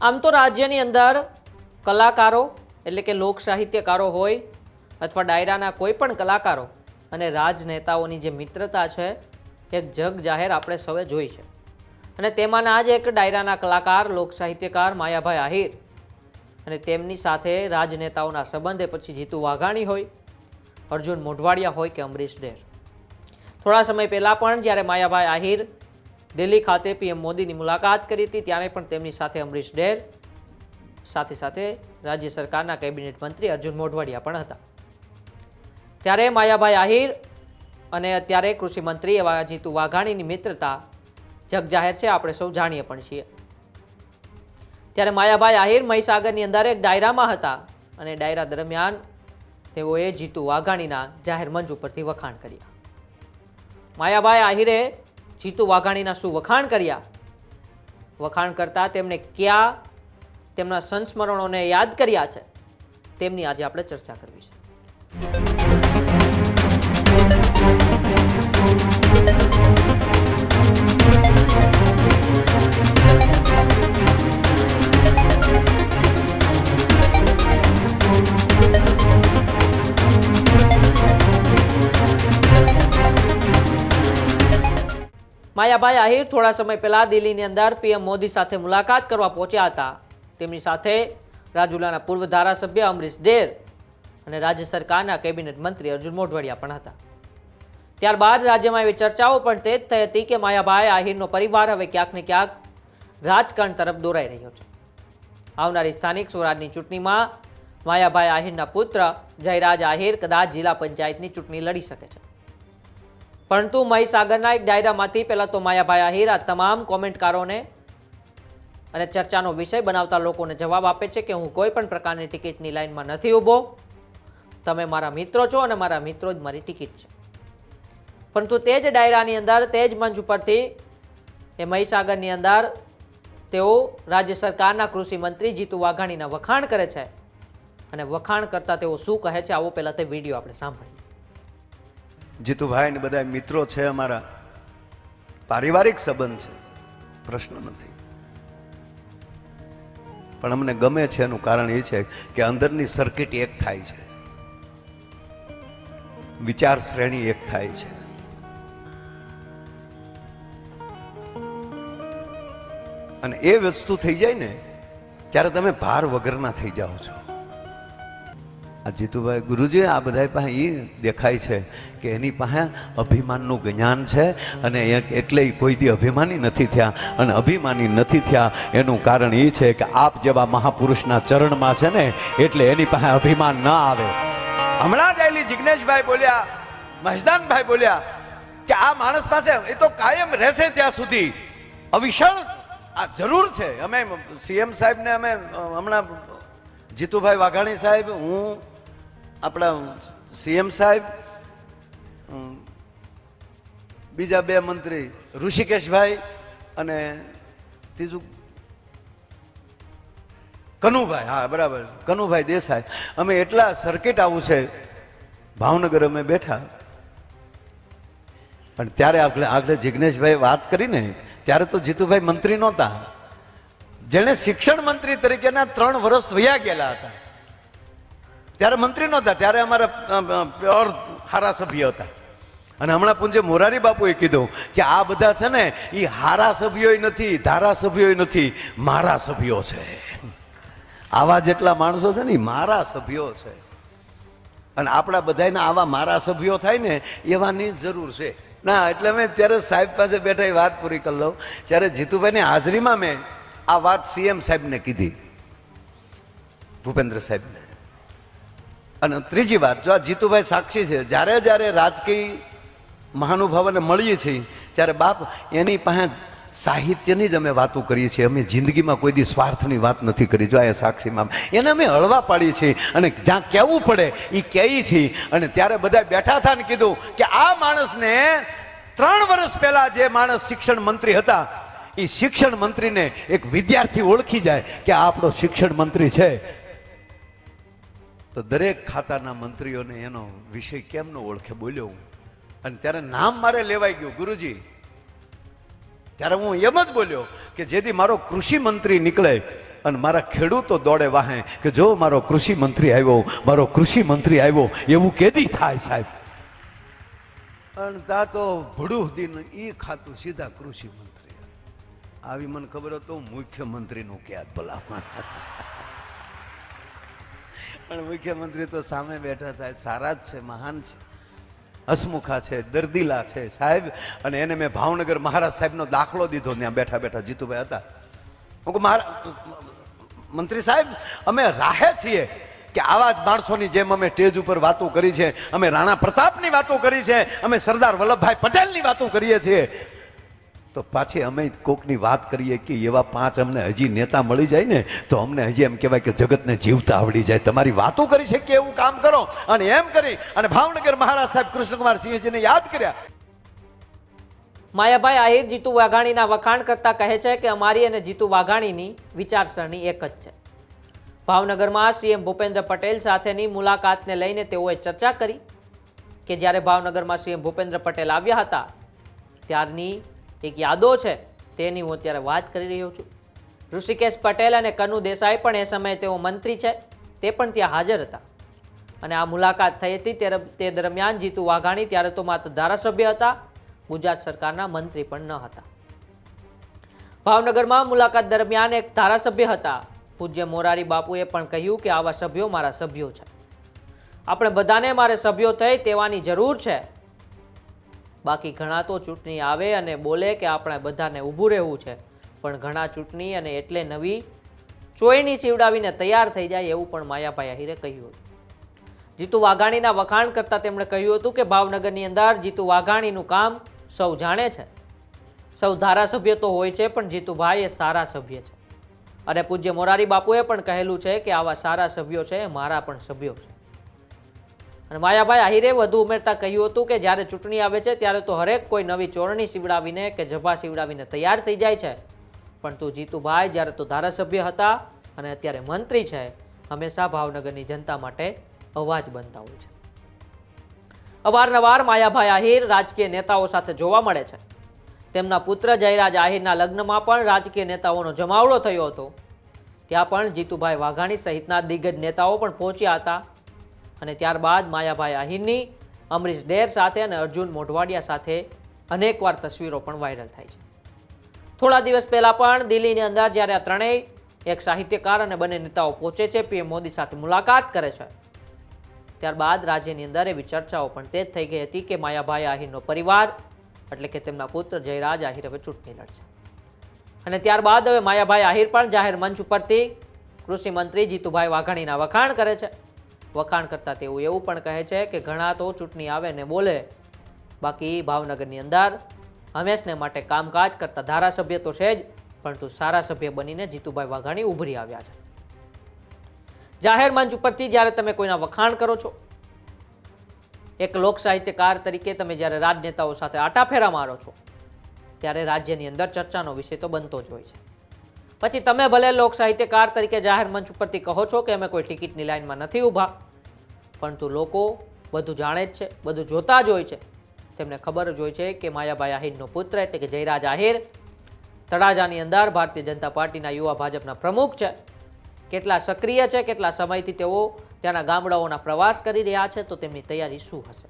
આમ તો રાજ્યની અંદર કલાકારો, એટલે કે લોક સાહિત્યકારો હોય, અથવા ડાયરાના કોઈ પણ કલાકારો અને રાજનેતાઓની જે મિત્રતા છે, એક જગ જાહેર આપણે સૌએ જોઈ છે. અને તેમાંના જ એક ડાયરાના કલાકાર, લોક સાહિત્યકાર માયાભાઈ આહિર. અને તેમની સાથે રાજનેતાઓના સંબંધે પછી જીતુ વાઘાણી હોય, અર્જુન મોઢવાડિયા હોય કે અમરીશ ડેર. થોડા સમય પહેલાં પણ જ્યારે માયાભાઈ આહિર દિલ્હી ખાતે પીએમ મોદીની મુલાકાત કરી હતી. ત્યારે પણ તેમની સાથે અમરીશ ડેર, સાથે સાથે રાજ્ય સરકારના કેબિનેટ મંત્રી અર્જુન મોઢવાડિયા પણ હતા. ત્યારે માયાભાઈ આહિર અને અત્યારે કૃષિ મંત્રી એવા જીતુ વાઘાણીની મિત્રતા જગજાહેર છે. આપણે સૌ જાણીએ પણ છીએ. ત્યારે માયાભાઈ આહિર મહીસાગરની અંદર એક ડાયરામાં હતા અને ડાયરા દરમિયાન તેઓએ જીતુ વાઘાણીના જાહેર મંચ ઉપરથી વખાણ કર્યા. માયાભાઈ આહિરે જીતુ વાઘાણીના શું વખાણ કર્યા? વખાણ કરતા તેમણે કયા તેમના સંસ્મરણોને યાદ કર્યા છે? તેમની આજે આપણે ચર્ચા કરવી છે. માયાભાઈ આહિર થોડા સમય પહેલા દિલ્હીની અંદર પીએમ મોદી સાથે મુલાકાત કરવા પહોંચ્યા હતા. તેમની સાથે રાજુલાના પૂર્વ ધારાસભ્ય અમરીશ ડેર અને રાજ્ય સરકારના કેબિનેટ મંત્રી અર્જુન મોઢવાડિયા પણ હતા. ત્યારબાદ રાજ્યમાં એવી ચર્ચાઓ પણ તે જ થઈ હતી કે માયાભાઈ આહિરનો પરિવાર હવે ક્યાંક ને ક્યાંક રાજકારણ તરફ દોરાઈ રહ્યો છે. આવનારી સ્થાનિક સ્વરાજની ચૂંટણીમાં માયાભાઈ આહિરના પુત્ર જયરાજ આહિર કદાચ જિલ્લા પંચાયતની ચૂંટણી લડી શકે છે. પરંતુ મહીસાગરના એક ડાયરામાંથી પહેલાં તો માયાભાઈ આહિર આ તમામ કોમેન્ટકારોને અને ચર્ચાનો વિષય બનાવતા લોકોને જવાબ આપે છે કે હું કોઈ પણ પ્રકારની ટિકિટની લાઈનમાં નથી ઊભો. તમે મારા મિત્રો છો અને મારા મિત્રો જ મારી ટિકિટ છે. પરંતુ તે જ ડાયરાની અંદર, તે જ મંચ ઉપરથી એ મહીસાગરની અંદર તેઓ રાજ્ય સરકારના કૃષિ મંત્રી જીતુ વાઘાણીના વખાણ કરે છે અને વખાણ કરતાં તેઓ શું કહે છે આવો પહેલાં તે વીડિયો આપણે સાંભળીએ. જીતુભાઈ ને બધા મિત્રો છે અમારા. પારિવારિક સંબંધ છે. પ્રશ્ન નથી. પણ અમને ગમે છે એનું કારણ એ છે કે અંદરની સર્કિટ એક થાય છે. વિચાર શ્રેણી એક થાય છે. અને એ વસ્તુ થઈ જાય ને, ત્યારે તમે ભાર વગરના થઈ જાઓ છો. આ જીતુભાઈ ગુરુજી, આ બધા પાસે એ દેખાય છે કે એની પાસે અભિમાનનું જ્ઞાન છે અને એટલે કોઈ દી અભિમાની નથી થયા. અને અભિમાની નથી થયા એનું કારણ એ છે કે આપ જેવા મહાપુરુષના ચરણમાં છે ને, એટલે એની પાસે અભિમાન ન આવે. હમણાં જ આવેલી જિજ્ઞેશભાઈ બોલ્યા, મહેશદાનભાઈ બોલ્યા કે આ માણસ પાસે એ તો કાયમ રહેશે ત્યાં સુધી. અવિષણ આ જરૂર છે. અમે સીએમ સાહેબને અમે હમણાં જીતુભાઈ વાઘાણી સાહેબ, હું આપણા સીએમ સાહેબ બીજા બે મંત્રી ઋષિકેશભાઈ અને ત્રીજું કનુભાઈ, હા, બરાબર, કનુભાઈ દેસાઈ. અમે એટલા સર્કિટ આવું છે, ભાવનગર અમે બેઠા. પણ ત્યારે આગળ આગળ જિજ્ઞેશભાઈ વાત કરીને, ત્યારે તો જીતુભાઈ મંત્રી નહોતા. જેણે શિક્ષણ મંત્રી તરીકેના ત્રણ વર્ષ વયા ગયેલા હતા. ત્યારે મંત્રી નહોતા, ત્યારે અમારા પ્યોર હારા સભ્ય હતા. અને હમણાં પૂંજે મોરારી બાપુએ કીધું કે આ બધા છે ને એ હારા સભ્યોય નથી, ધારાસભ્યોય નથી મારા સભ્યો છે. આવા જેટલા માણસો છે ને એ મારા સભ્યો છે. અને આપણા બધાના આવા મારા સભ્યો થાય ને, એવાની જરૂર છે. ના, એટલે મેં ત્યારે સાહેબ પાસે બેઠા વાત પૂરી કરી લઉં. ત્યારે જીતુભાઈની હાજરીમાં મેં આ વાત સીએમ સાહેબને કીધી, ભૂપેન્દ્ર સાહેબને. અને ત્રીજી વાત, જો આ જીતુભાઈ સાક્ષી છે, જ્યારે જ્યારે રાજકીય મહાનુભાવોને મળીએ છીએ, ત્યારે બાપ એની પાસે સાહિત્યની જ અમે વાતો કરીએ છીએ. અમે જિંદગીમાં કોઈ દી સ્વાર્થની વાત નથી કરી. જો આ સાક્ષીમાં એને અમે હળવા પાડીએ છીએ અને જ્યાં કહેવું પડે એ કહીએ છીએ. અને ત્યારે બધા બેઠા હતા કીધું કે આ માણસને ત્રણ વર્ષ પહેલા જે માણસ શિક્ષણ મંત્રી હતા એ શિક્ષણ મંત્રીને એક વિદ્યાર્થી ઓળખી જાય કે આ આપણો શિક્ષણ મંત્રી છે. તો દરેક ખાતાના મંત્રીઓને એનો વિષય કેમ ન ઓળખે બોલ્યો હું. અને ત્યારે નામ મારે લેવાઈ ગયું, ગુરુજી. ત્યારે હું એમ જ બોલ્યો કે જેથી મારો કૃષિ મંત્રી નીકળે અને મારા ખેડૂતો દોડે વાહે કે જો મારો કૃષિ મંત્રી આવ્યો, મારો કૃષિ મંત્રી આવ્યો, એવું કેદી થાય સાહેબ. અને તા તો ભડું દિન એ ખાતું સીધા કૃષિ મંત્રી. આવી મને ખબર હતો મુખ્યમંત્રીનું ક્યાં ભલામણ પણ મુખ્યમંત્રી તો સામે બેઠા થાય, સારા જ છે, મહાન છે. હસમુખા છે, દર્દીલા છે, સાહેબ. અને એને મેં ભાવનગર મહારાજ સાહેબનો દાખલો દીધો, ત્યાં બેઠા બેઠા જીતુભાઈ હતા. હું કહું મંત્રી સાહેબ, અમે રાહે છીએ કે આવા જ માણસોની જેમ અમે સ્ટેજ ઉપર વાતો કરી છે. અમે રાણા પ્રતાપની વાતો કરી છે. અમે સરદાર વલ્લભભાઈ પટેલની વાતો કરીએ છીએ. તો પાછી અમે કોકની વાત કરીએ કે એવા પાંચ અમને હજી નેતા મળી જાય ને, તો અમને હજી એમ કહેવાય કે જગતને જીવતા આવડી જાય. તમારી વાતો કરી શકીએ એવું કામ કરો. અને એમ કરી, અને ભાવનગર મહારાજ સાહેબ કૃષ્ણકુમાર સિંહજીને યાદ કર્યા. માયાભાઈ આહિર, જીતુ વાઘાણીના વખાણ કરતા કહે છે કે અમારી અને જીતુ વાઘાણીની વિચારસરણી એક જ છે. ભાવનગરમાં સીએમ ભૂપેન્દ્ર પટેલ સાથેની મુલાકાતને લઈને તેઓએ ચર્ચા કરી કે જ્યારે ભાવનગરમાં સીએમ ભૂપેન્દ્ર પટેલ આવ્યા હતા, ત્યારની એક યાદો છે, તેની હું અત્યારે વાત કરી રહ્યો છું. ઋષિકેશ પટેલ અને કનુ દેસાઈ પણ એ સમયે તેઓ મંત્રી છે, તે પણ ત્યાં હાજર હતા. અને આ મુલાકાત થઈ હતી ત્યારે તે દરમિયાન જીતુ વાઘાણી ત્યારે તો માત્ર ધારાસભ્ય હતા, ગુજરાત સરકારના મંત્રી પણ ન હતા. ભાવનગરમાં મુલાકાત દરમિયાન એક ધારાસભ્ય હતા, પૂજ્ય મોરારી બાપુએ પણ કહ્યું કે આવા સભ્યો મારા સભ્યો છે. આપણે બધાને મારે સભ્યો થઈ તેવાની જરૂર છે બાકી ઘણા તો ચૂંટણી આવે અને બોલે કે આપણે બધાને ઊભું રહેવું છે. પણ ઘણા ચૂંટણી અને એટલે નવી ચોયની સીવડાવીને તૈયાર થઈ જાય એવું પણ માયાભાઈ આહિરે કહ્યું હતું. જીતુ વાઘાણીના વખાણ કરતાં તેમણે કહ્યું હતું કે ભાવનગરની અંદર જીતુ વાઘાણીનું કામ સૌ જાણે છે. સૌ ધારાસભ્ય તો હોય છે, પણ જીતુભાઈ એ સારા સભ્ય છે. અને પૂજ્ય મોરારી બાપુએ પણ કહેલું છે કે આવા સારા સભ્યો છે, એ મારા પણ સભ્યો છે. અને માયાભાઈ આહિરે વધુ ઉમેરતા કહ્યું હતું કે જ્યારે ચૂંટણી આવે છે ત્યારે તો હરેક કોઈ નવી ચોરણી સીવડાવીને કે જભા સીવડાવીને તૈયાર થઈ જાય છે. પણ તું જીતુભાઈ જ્યારે તો ધારાસભ્ય હતા અને અત્યારે મંત્રી છે, હંમેશા ભાવનગરની જનતા માટે અવાજ બનતા હોય છે. અવારનવાર માયાભાઈ આહિર રાજકીય નેતાઓ સાથે જોવા મળે છે. તેમના પુત્ર જયરાજ આહિરના લગ્નમાં પણ રાજકીય નેતાઓનો જમાવડો થયો હતો. ત્યાં પણ જીતુભાઈ વાઘાણી સહિતના દિગ્ગજ નેતાઓ પણ પહોંચ્યા હતા. અને ત્યારબાદ માયાભાઈ આહિરની, અમરીશ ડેર સાથે અને અર્જુન મોઢવાડિયા સાથે અનેકવાર તસવીરો પણ વાયરલ થાય છે. થોડા દિવસ પહેલાં પણ દિલ્હીની અંદર જ્યારે આ ત્રણેય એક સાહિત્યકાર અને બંને નેતાઓ પહોંચે છે, પીએમ મોદી સાથે મુલાકાત કરે છે. ત્યારબાદ રાજ્યની અંદર એવી ચર્ચાઓ પણ તે જ થઈ ગઈ હતી કે માયાભાઈ આહિરનો પરિવાર, એટલે કે તેમના પુત્ર જયરાજ આહિર હવે ચૂંટણી લડશે. અને ત્યારબાદ હવે માયાભાઈ આહિર પણ જાહેર મંચ ઉપરથી કૃષિ મંત્રી જીતુભાઈ વાઘાણીના વખાણ કરે છે. વખાણ કરતા તેઓ એવું પણ કહે છે કે ઘણા તો ચૂંટણી આવે ને બોલે. બાકી ભાવનગરની અંદર હંમેશને માટે કામકાજ કરતા ધારાસભ્ય તો છે જ, પરંતુ સારા સભ્ય બનીને જીતુભાઈ વાઘાણી ઉભરી આવ્યા છે. જાહેર મંચ ઉપરથી જ્યારે તમે કોઈના વખાણ કરો છો, એક લોક સાહિત્યકાર તરીકે તમે જ્યારે રાજનેતાઓ સાથે આટાફેરા મારો છો, ત્યારે રાજ્યની અંદર ચર્ચાનો વિષય તો બનતો જ હોય છે. પછી તમે ભલે લોક સાહિત્યકાર તરીકે જાહેર મંચ ઉપરથી કહો છો કે અમે કોઈ ટિકિટની લાઈનમાં નથી ઊભા, પરંતુ લોકો બધું જાણે જ છે, બધું જોતા જ હોય છે. તેમને ખબર જ હોય છે કે માયાભાઈ આહિરનો પુત્ર એટલે કે જયરાજ આહિર તળાજાની અંદર ભારતીય જનતા પાર્ટીના યુવા ભાજપના પ્રમુખ છે. કેટલા સક્રિય છે, કેટલા સમયથી તેઓ ત્યાંના ગામડાઓના પ્રવાસ કરી રહ્યા છે, તો તેમની તૈયારી શું હશે?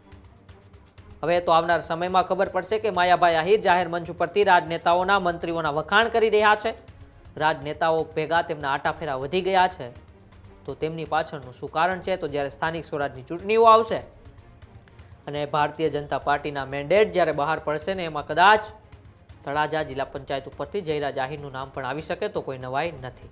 હવે તો આવનાર સમયમાં ખબર પડશે કે માયાભાઈ આહિર જાહેર મંચ ઉપરથી રાજનેતાઓના, મંત્રીઓના વખાણ કરી રહ્યા છે. રાજનેતાઓ ભેગા તેમના આટાફેરા વધી ગયા છે. તો તેમની પાછળનું શું કારણ છે? તો જ્યારે સ્થાનિક સ્વરાજની ચૂંટણીઓ આવશે અને ભારતીય જનતા પાર્ટીના મેન્ડેટ જ્યારે બહાર પડશે ને એમાં કદાચ તળાજા જિલ્લા પંચાયત ઉપરથી જયરાજ આહિરનું નામ પણ આવી શકે તો કોઈ નવાઈ નથી.